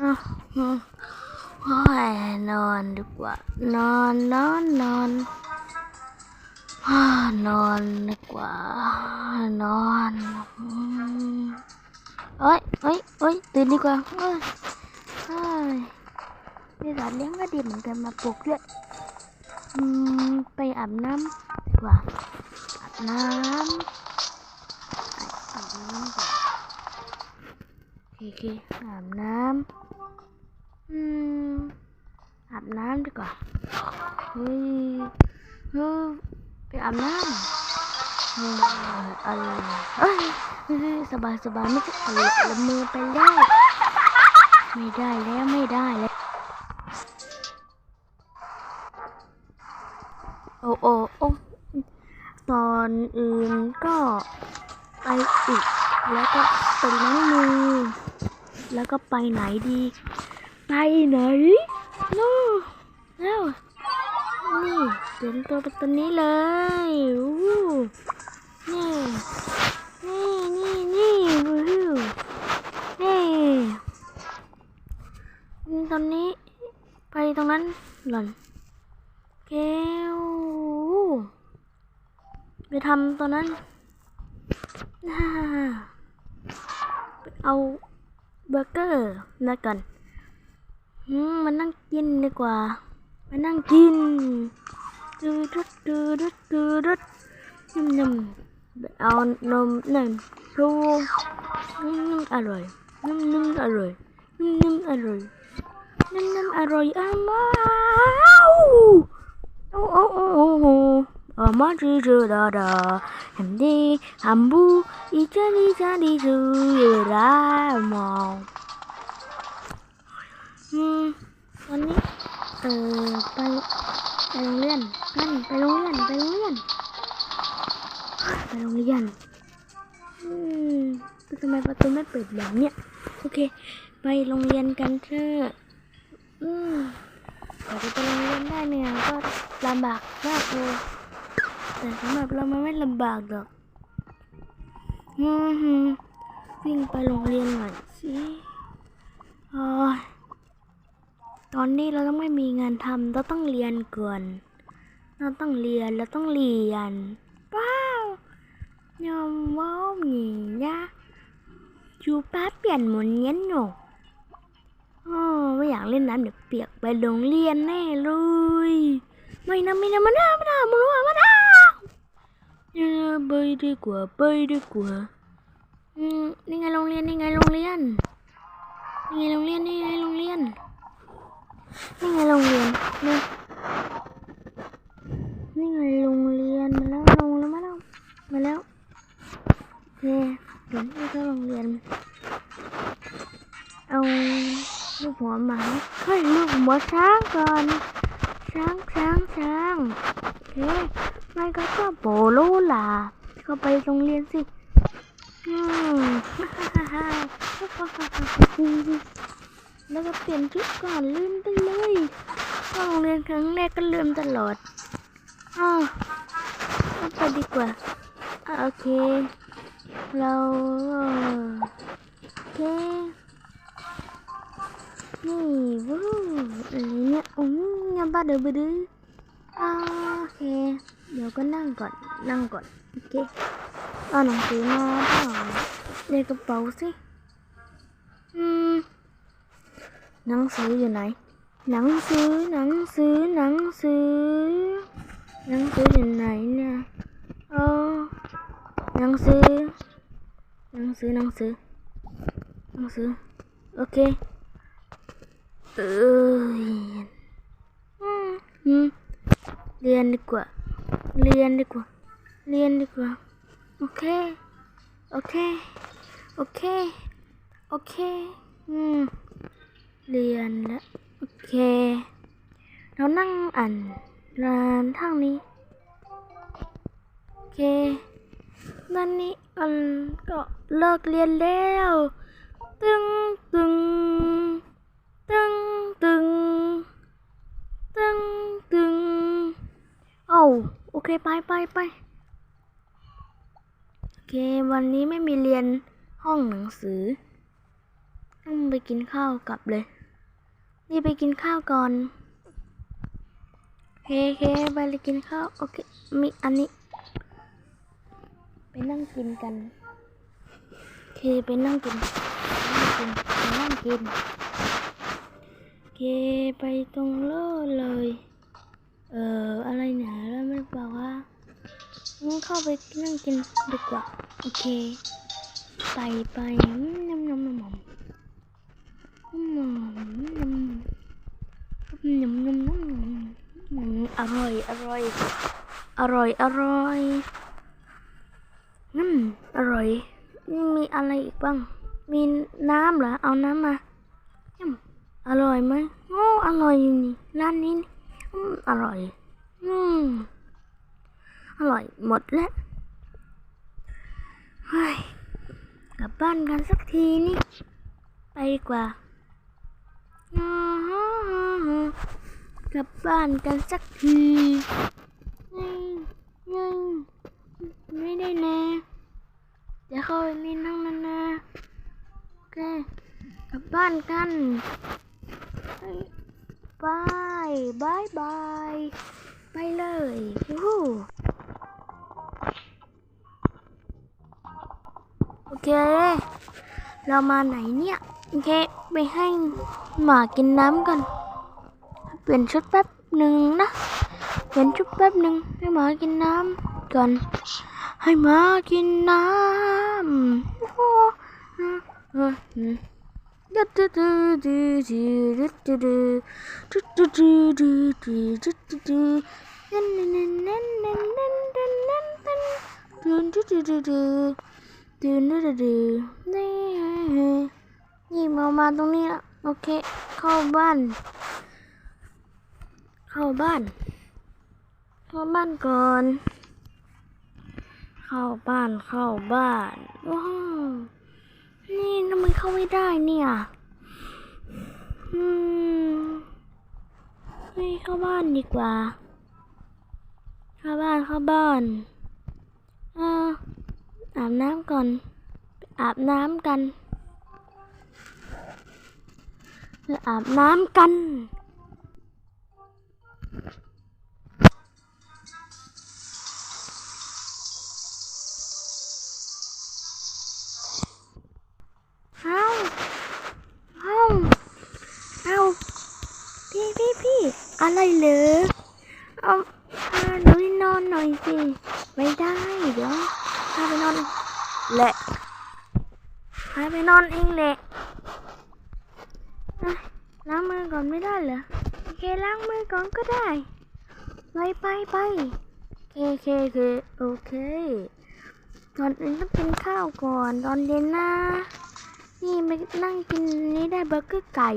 โอ้ยนอนดีกว่า นอนนอนนอนนอนดีกว่า นอนเอ้ยเอ้ยเอ้ยตื่นดีกว่าเอ้ยเอ้ยนี่สัตว์เลี้ยงก็ดีเหมือนกันมาปลุกด้วยอืมไปอาบน้ำดีกว่าอาบน้ำอาบน้ำโอเคอาบน้ำ อืมอาบน้ำดีกว่าเฮ้ยเฮ้ยไปอาบน้ำเฮ้ยอะไรเอ้ยสบายสบายไม่ใช่อะไรละมือไปได้ไม่ได้แล้วไม่ได้แล้วโอ้โอ้โอ้ตอนอื่นก็ไปอีกแล้วก็ไปล้างมือแล้วก็ไปไหนดี ไปไหนนู่แล้วนี่เปลี่ยนตัวเป็นตัวนี้เลยอู้นี่นี่นี่นี่วู้ฮู้นี่ตอนนี้ไปตรงนั้นหล่อนแก้วไปทำตัวนั้นน่าเอาเบอร์เกอร์มาก่อน มันนั่งกินดีกว่ามันนั่งกินดูดุดดูดุดดูดุดนุ่มนุ่มเอานมหนึ่งรูนุ่มนุ่มอร่อยนุ่มนุ่มอร่อยนุ่มนุ่มอร่อยนุ่มนุ่มอร่อยอามาโอ้โอ้โอ้โอ้อามาจืจืดาดาเห็นดีฮัมบูอีจันอีจันดีจืดาหมอง วันนี้ เออไปไปโรงเรียนกันไปโรงเรียนไปโรงเรียนไปโรงเรียนอืมทำไมประตูไม่เปิดแบบเนี้ยโอเค ไปโรงเรียนกันเถอะอืมกว่าจะไปโรงเรียนได้เนี่ยก็ลำบากมากเลยแต่สำหรับเรามันไม่ลำบากหรอกอือหือวิ่งไปโรงเรียนหน่อยสิอ้ย ตอนนี้เราต้องไม่มีงานทำเราต้องเรียนก่อนเราต้องเรียนเราต้องเรียนว้าวยอมว้าวหนีนะจูป้าเปลี่ยนหมุนเงี้ยหนูอ๋อไม่อยากเล่นน้ำเดี๋ยวเปียกไปโรงเรียนแน่เลยไม่นะไม่นะมันน่ามันน่ามันน่ามันน่าเออไปดีกว่าไปดีกว่าอืมนี่ไงโรงเรียนนี่ไงโรงเรียนนี่ไงโรงเรียนนี่ไงโรงเรียน นี่ไงโรงเรียนนี่นี่ไงโรงเรียนมาแล้วลงแล้วมาแล้วมาแล้วเคเดี๋ยวนี่ก็โรงเรียน เอาลูกหัวหมาเฮ้ยลูกหัวช้างก่อนช้างช้างช้างโอเคไม่ก็ก็โบโลล่ะก็ไปโรงเรียนสิอืม แล้วก็เปลี่ยนชุดก่อนลืมไปเลยเข้าโรงเรียนครั้งแรกก็ลืมตลอดอ้าวไปดีกว่าอโอเค เราโอเค นี่วู้อะไรเนี่ยอืมยังบ้าเดือบดื้อโอเค เดี๋ยวก็นั่งก่อน นั่งก่อน โอเค เอาหนังสือมาเปล่าในกระเป๋าสิ หนังสืออยู่ไหน หนังสือหนังสือหนังสือ หนังสืออยู่ไหนเนี่ยเออหนังสือ หนังสือหนังสือหนังสือโอเคเอออืมอืมเรียนดีกว่า เรียนดีกว่า เรียนดีกว่า โอเค โอเค โอเค โอเค อืม เรียนแล้วโอเค เรานั่งอ่านร้านทางนี้ โอเคนั่นนี้อันก็เลิกเรียนแล้ว ตึงตึงตึงตึงตึงตึงโอ้โอเคไปไปไปโอเค วันนี้ไม่มีเรียนห้องหนังสือ ไปกินข้าวกลับเลย นี่ไปกินข้าวก่อนเคเคไปเลยกินข้าว โอเค มีอันนี้ ไปนั่งกินกันโอเคไปนั่งกินนั่งกินไปนั่งกินโอเคไปตรงโลเลย เอ่อ อะไรเนี่ยแล้วมันบอกว่างั้นเข้าไปนั่งกินดีกว่า โอเค ไปไปอืมยำยำยำยำอืมยำยำยำยำยำ อร่อยอร่อย อร่อยอร่อยอืมอร่อย มีอะไรอีกบ้าง มีน้ำเหรอ เอาน้ำมาอร่อยไหมโอ้อร่อยอยู่นี่ร้านนี่อืมอร่อย อืมอร่อยหมดแล้วเฮ้ยกลับบ้านกันสักทีนี่ ไปดีกว่า กลับบ้านกันสักทีนี่นี่ไม่ได้แน่เดี๋ยวเข้าไปนี่นั่งนานนะโอเคกลับบ้านกันบายบายบายไปเลยวู้โอเค เรามาไหนเนี่ย โอเค ไปให้หมากินน้ำกัน ลี่ยนชุดแป๊บหนึ่งนะ เปลี่ยนชุดแป๊บหนึ่งให้หมากินน้ำก่อน ให้หมากินน้ำโอ้โหอืมอืมอืมดูดูดูดูดูดูดูดูดูดูดูดูดูดูดูนั่นนั่นนั่นนั่นนั่นนั่นนั่นนั่นดูดูดูดูดูดูดูดูดูนี่นี่มามาตรงนี้ละโอเค เข้าบ้าน เข้าบ้าน เข้าบ้านก่อน เข้าบ้านเข้าบ้านว้าวนี่ทำไมเข้าไม่ได้เนี่ยอืมไม่เข้าบ้านดีกว่า เข้าบ้านเข้าบ้านอาอาบน้ำก่อน อาบน้ำกันอาบน้ำกัน อะไรเหรอเอาพาหนูนอนหน่อยสิไม่ได้เดี๋ยวพาไปนอนแหละพาไปนอนเองแหละล้างมือก่อนไม่ได้เหรอโอเคล้างมือก่อนก็ได้ไปไปไปเคเคเคโอเคก่อนอื่นต้องกินข้าวก่อนตอนเย็นนะนี่ไปนั่งกินนี้ได้เบอร์เกอร์ไก่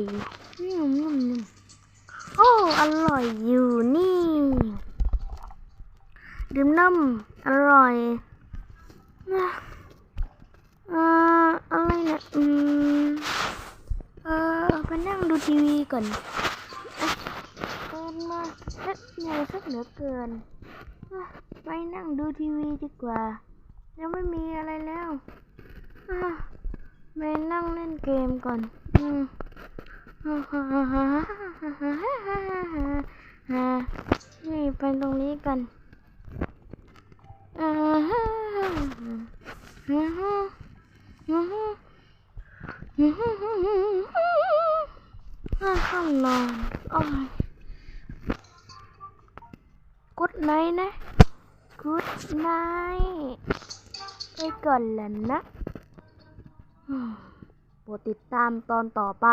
อืมอืมอืม อ้อร่อยอยู่นี่ดื่มน้ำอร่อยนะเอ่ออะไรเนี่ยอืมเออไปนั่งดูทีวีก่อนเอ๊ะเกินมาเล็กใหญ่สักเหลือเกินอะไปนั่งดูทีวีดีกว่า ยังไม่มีอะไรแล้วไปนั่งเล่นเกมก่อน อืม นี่ไปตรงนี้กันห้องนอนโอ้ยกุดไนนะกุดไนไปก่อนแล้วนะโปรดติดตามตอนต่อไป